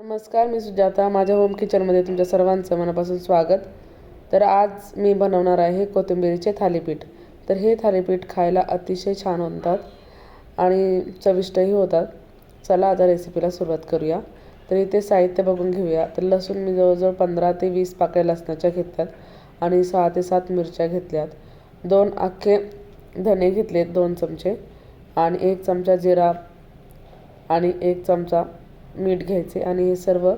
नमस्कार मी सुजाता. माझ्या होम किचनमध्ये तुमच्या सर्वांचं मनापासून स्वागत. तर आज मी बनवणार आहे कोथिंबीरीचे थालीपीठ. तर हे थालीपीठ खायला अतिशय छान होतात आणि चविष्टही होतात. चला आता रेसिपीला सुरुवात करूया. तर इथे साहित्य बघून घेऊया. तर लसूण मी जवळजवळ पंधरा ते वीस पाकळ्या लसणाच्या घेतल्यात आणि सहा ते सात मिरच्या घेतल्यात. दोन अख्खे धने घेतलेत दोन चमचे. आणि एक चमचा जिरा आणि एक चमचा मीठ घ्यायचे आणि हे सर्व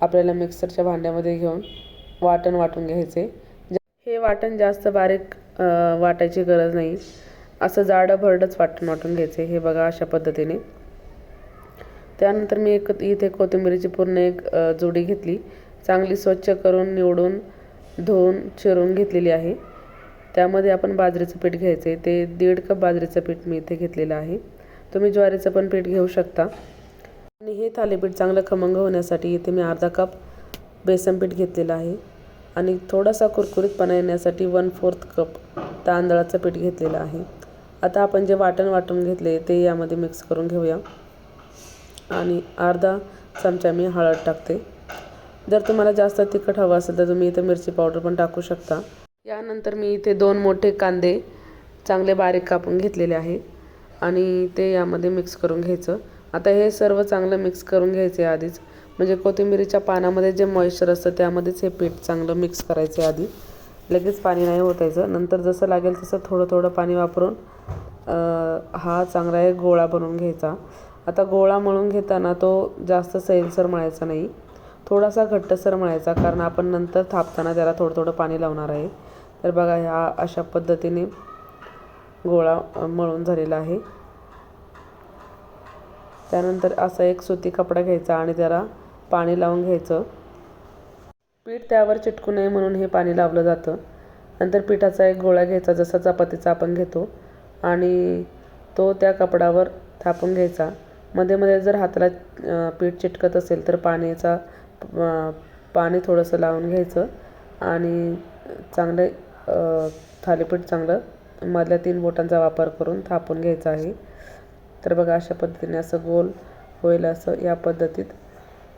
आपल्याला मिक्सरच्या भांड्यामध्ये घेऊन वाटण वाटून घ्यायचे. हे वाटण जास्त बारीक वाटायची गरज नाही. असं जाडं भरडंच वाटण वाटून घ्यायचे. हे बघा अशा पद्धतीने. त्यानंतर मी एक इथे कोथिंबिरीची पूर्ण एक जोडी घेतली. चांगली स्वच्छ करून निवडून धुवून चिरून घेतलेली आहे. त्यामध्ये आपण बाजरीचं पीठ घ्यायचे. ते दीड कप बाजरीचं पीठ मी इथे घेतलेलं आहे. तुम्ही ज्वारीचं पण पीठ घेऊ शकता. आणि हे थालीपीठ चांगलं खमंग होण्यासाठी इथे मी अर्धा कप बेसन पीठ घेतलेलं आहे. आणि थोडासा कुरकुरीतपणा येण्यासाठी वन फोर्थ कप तांदळाचं पीठ घेतलेलं आहे. आता आपण जे वाटण वाटून घेतले ते यामध्ये मिक्स करून घेऊया. आणि अर्धा चमचा मी हळद टाकते. जर तुम्हाला जास्त तिखट हवं असेल तर तुम्ही इथे मिरची पावडर पण टाकू शकता. यानंतर मी इथे दोन मोठे कांदे चांगले बारीक कापून घेतलेले आहे. आणि ते यामध्ये मिक्स करून घ्यायचं. आता हे सर्व चांगलं मिक्स करून घ्यायचे आधीच. म्हणजे कोथिंबिरीच्या पानामध्ये जे मॉइश्चर असतं त्यामध्येच हे पीठ चांगलं मिक्स करायचे आधी. लगेच पाणी नाही ओतायचं. नंतर जसं लागेल तसं थोडं थोडं पाणी वापरून हा चांगला एक गोळा बनवून घ्यायचा. आता गोळा मळून घेताना तो जास्त सैलसर मळायचा नाही. थोडासा घट्टसर मळायचा कारण आपण नंतर थापताना त्याला थोडं थोडं पाणी लावणार आहे. तर बघा ह्या अशा पद्धतीने गोळा मळून झालेला आहे. त्यानंतर असा एक सुती कपडा घ्यायचा आणि त्याला पाणी लावून घ्यायचं. पीठ त्यावर चिटकू नये म्हणून हे पाणी लावलं जातं. नंतर पिठाचा एक गोळा घ्यायचा जसा चपातीचा आपण घेतो. आणि तो त्या कपडावर थापून घ्यायचा. मध्ये मध्ये जर हाताला पीठ चिटकत असेल तर पाण्याचा पाणी थोडंसं लावून घ्यायचं. आणि चांगले थालीपीठ चांगलं मधल्या तीन बोटांचा वापर करून थापून घ्यायचा आहे. तर बघा अशा पद्धतीने असं गोल होईल असं या पद्धतीत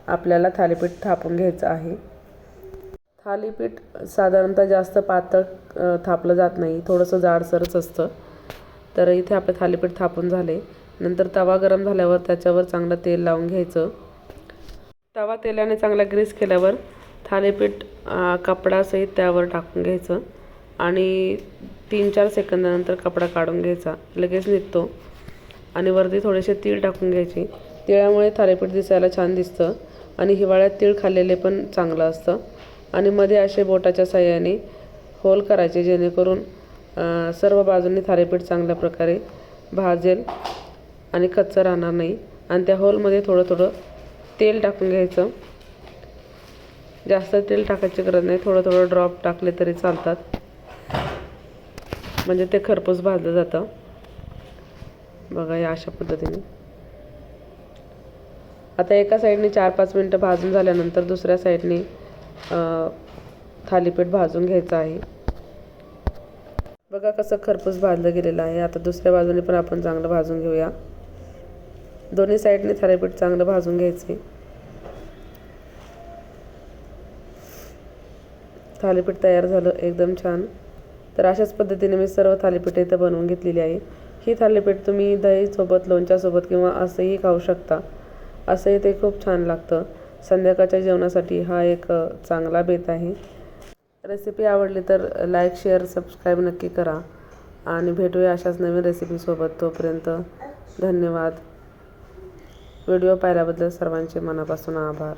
आपल्याला थालीपीठ थापून घ्यायचं आहे. थालीपीठ साधारणतः जास्त पातळ थापलं जात नाही. थोडंसं जाडसरच असतं. तर इथे आपलं थालीपीठ थापून झाले. नंतर तवा गरम झाल्यावर त्याच्यावर चांगलं तेल लावून घ्यायचं. तवा तेलाने चांगला ग्रीस केल्यावर थालीपीठ कपडासहित त्यावर टाकून घ्यायचं. आणि तीन चार सेकंदानंतर कपडा काढून घ्यायचा. लगेच निघतो. आणि वरती थोडेसे तीळ टाकून घ्यायचे. तिळामुळे थालीपीठ दिसायला छान दिसतं आणि हिवाळ्यात तीळ खाल्लेले पण चांगलं असतं. आणि मध्ये असे बोटाच्या साह्याने होल करायचे जेणेकरून सर्व बाजूंनी थालीपीठ चांगल्या प्रकारे भाजेल आणि कच्चं राहणार नाही. आणि त्या होलमध्ये थोडं थोडं तेल टाकून घ्यायचं. जास्त तेल टाकायची गरज नाही. थोडं थोडं ड्रॉप टाकले तरी चालतात. म्हणजे ते खरपूस भाजलं जातं. बघा या अशा पद्धतीने. आता एका साईडने चार पाच मिनटं भाजून झाल्यानंतर दुसऱ्या साईडने थालीपीठ भाजून घ्यायचं आहे. बघा कसं खरपूस भाजलं गेलेलं आहे. आता दुसऱ्या बाजूने पण आपण चांगलं भाजून घेऊया. दोन्ही साईडने थालीपीठ चांगलं भाजून घ्यायचे. थालीपीठ तयार झालं एकदम छान. तर अशाच पद्धतीने मी सर्व थालीपीठ इथं बनवून घेतलेली आहे. ही थालीपीठ तुम्ही दहीसोबत लोणच्यासोबत किंवा असंही खाऊ शकता. असंही ते खूप छान लागतं. संध्याकाळच्या जेवणासाठी हा एक चांगला बेत आहे. रेसिपी आवडली तर लाईक शेअर सबस्क्राईब नक्की करा. आणि भेटूया अशाच नवीन रेसिपीसोबत तोपर्यंत धन्यवाद. व्हिडिओ पाहिल्याबद्दल सर्वांचे मनापासून आभार.